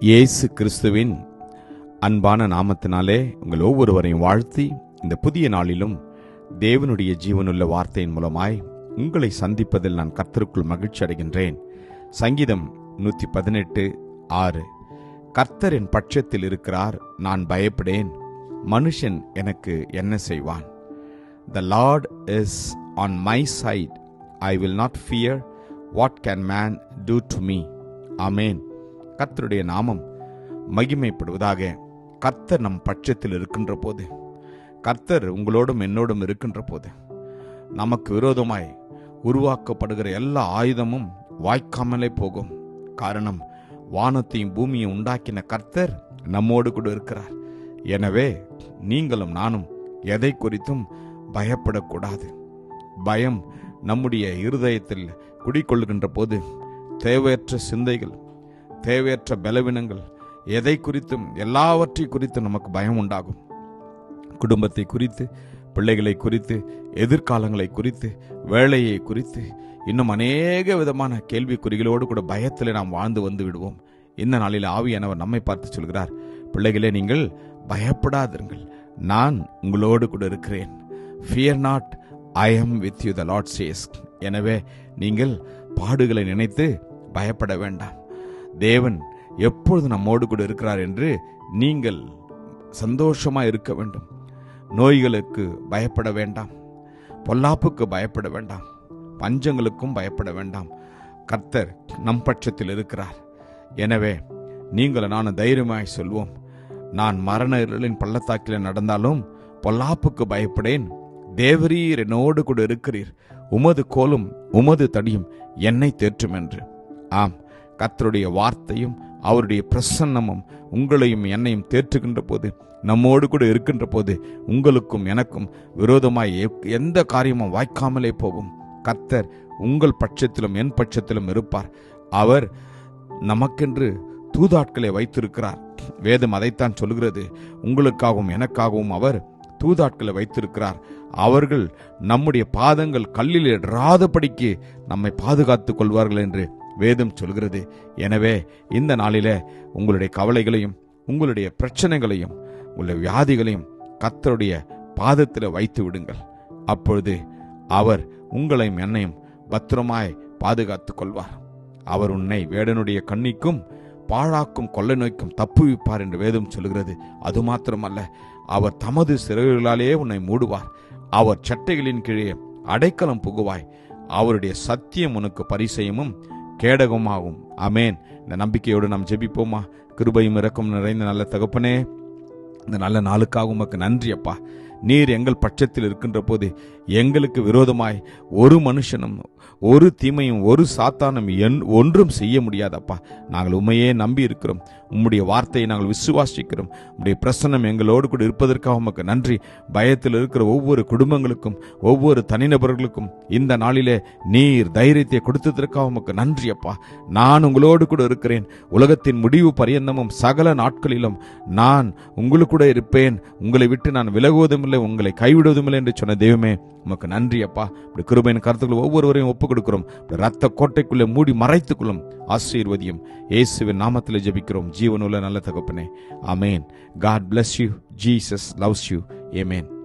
இயேசு கிறிஸ்துவின் அன்பான நாமத்தினாலே உங்கள் ஒவ்வொருவரையும் வாழ்த்தி இந்த புதிய நாளிலும் தேவனுடைய ஜீவனுள்ள வார்த்தையின் மூலமாய் உங்களை சந்திப்பதில் நான் கர்த்தருக்குள் மகிழ்ச்சி அடைகின்றேன். சங்கீதம் நூற்றி பதினெட்டு ஆறு. கர்த்தர் என் பட்சத்தில் இருக்கிறார் நான் பயப்படேன். மனுஷன் எனக்கு என்ன செய்வான்? The Lord is on my side I will not fear what can man do to me amen கர்த்தருடைய நாமம் மகிமைப்படுவதாக கர்த்தர் நம் பட்சத்தில் இருக்கின்ற போது கர்த்தர் உங்களோடும் என்னோடும் இருக்கின்ற போது நமக்கு விரோதமாய் உருவாக்கப்படுகிற எல்லா ஆயுதமும் வாய்க்காமலே போகும். காரணம் வானத்தையும் பூமியும் உண்டாக்கின கர்த்தர் நம்மோடு கூட இருக்கிறார். எனவே நீங்களும் நானும் எதை குறித்தும் பயப்படக்கூடாது. பயம் நம்முடைய இருதயத்தில் குடிக்கொள்கின்ற போது தேவையற்ற சிந்தைகள் தேவையற்ற பலவீனங்கள் எதை குறித்தும் எல்லாவற்றை குறித்து நமக்கு பயம் உண்டாகும். குடும்பத்தை குறித்து பிள்ளைகளை குறித்து எதிர்காலங்களை குறித்து வேலையை குறித்து இன்னும் அநேக விதமான கேள்விக்குறிகளோடு கூட பயத்தில் நாம் வாழ்ந்து வந்து விடுவோம். இந்த நாளில் ஆவியானவர் நம்மை பார்த்து சொல்கிறார் பிள்ளைகளே நீங்கள் பயப்படாதிருங்கள். நான் உங்களோடு கூட இருக்கிறேன். Fear not I am with you the Lord says எனவே நீங்கள் பாடுகளை நினைத்து பயப்பட வேண்டாம். தேவன் எப்பொழுது நம்மோடு கூட இருக்கிறார் என்று நீங்கள் சந்தோஷமா இருக்க வேண்டும். நோய்களுக்கு பயப்பட வேண்டாம். பொல்லாப்புக்கு பயப்பட வேண்டாம். பஞ்சங்களுக்கும் பயப்பட வேண்டாம். கர்த்தர் நம் பட்சத்தில் இருக்கிறார். எனவே நீங்கள் நான் தைரியமாய் சொல்வோம். நான் மரண இருளின் பள்ளத்தாக்கில் நடந்தாலும் பொல்லாப்புக்கு பயப்படேன். தேவரீர் என்னோடு கூட இருக்கிறீர். உமது கோலும் உமது தடியும் என்னை தேற்றும் என்று. ஆம். கர்த்தருடைய வார்த்தையும் அவருடைய பிரசன்னமும் உங்களையும் என்னையும் தேற்றுகின்ற போது நம்மோடு கூட இருக்கின்ற போது உங்களுக்கும் எனக்கும் விரோதமாய் எந்த காரியமும் வாய்க்காமலே போகும். கர்த்தர் உங்கள் பட்சத்திலும் என் பட்சத்திலும் இருப்பார். அவர் நமக்கென்று தூதாட்களை வைத்திருக்கிறார். வேதம் அதைத்தான் சொல்கிறது உங்களுக்காகவும் எனக்காகவும் அவர் தூதாட்களை வைத்திருக்கிறார். அவர்கள் நம்முடைய பாதங்கள் கல்லில் இடராதபடிக்கு நம்மை பாதுகாத்துக் கொள்வார்கள் என்று வேதம் சொல்கிறது. எனவே இந்த நாளில உங்களுடைய கவலைகளையும் உங்களுடைய பிரச்சனைகளையும் உங்களுடைய வியாதிகளையும் கத்தருடைய பாதத்தில் வைத்து விடுங்கள். அப்பொழுது அவர் உங்களையும் என்னையும் பத்திரமாய் பாதுகாத்து கொள்வார். அவர் உன்னை வேடனுடைய கண்ணிக்கும் பாழாக்கும் கொள்ளை நோய்க்கும் தப்புவிப்பார் என்று வேதம் சொல்கிறது. அது மாத்திரமல்ல அவர் தமது சிறகுகளாலே உன்னை மூடுவார். அவர் சட்டைகளின் கீழே அடைக்கலம் புகுவாய். அவருடைய சத்தியம் உனக்கு பரிசயமும் கேடகமாகும். அமேன் இந்த நம்பிக்கையோடு நாம் ஜெபிப்போமா? கிருபையும் இறக்கும் நிறைந்த நல்ல தகப்பனே இந்த நல்ல நாளுக்காக உமக்கு நன்றி அப்பா நீர் எங்கள் பட்சத்தில் இருக்கின்ற போது எங்களுக்கு விரோதமாய் ஒரு மனுஷனும் ஒரு தீமையும் ஒரு சாத்தானும் என் ஒன்றும் செய்ய முடியாதப்பா. நாங்கள் உண்மையே நம்பி இருக்கிறோம் உம்முடைய வார்த்தையை நாங்கள் விசுவாசிக்கிறோம். உம்முடைய பிரசன்னம் எங்களோடு கூட இருப்பதற்காக உமக்கு நன்றி. பயத்தில் இருக்கிற ஒவ்வொரு குடும்பங்களுக்கும் ஒவ்வொரு தனிநபர்களுக்கும் இந்த நாளிலே நீர் தைரியத்தை கொடுத்ததற்காக உமக்கு நன்றி அப்பா. நான் உங்களோடு கூட இருக்கிறேன். உலகத்தின் முடிவு பரியந்தமும் சகல நாட்களிலும் நான் உங்களுக்கு கூட இருப்பேன். உங்களை விட்டு நான் விலகுவதும் இல்லை உங்களை கைவிடுவதும் இல்லை என்று சொன்ன தெய்வமே உமக்கு நன்றி அப்பா. இப்படி கிருபையின் கருத்துக்கள் ஒவ்வொருவரையும் ஒப்புக் கொடுக்கிறோம் ரத்த கோட்டைக்குள்ளே மூடி மறைத்துக்கொள்ளும் ஆசீர்வதியும் இயேசுவின் நாமத்தில் ஜெபிக்கிறோம். ஜீவனுள்ள நல்ல தகப்பனே. Amen God bless you Jesus loves you amen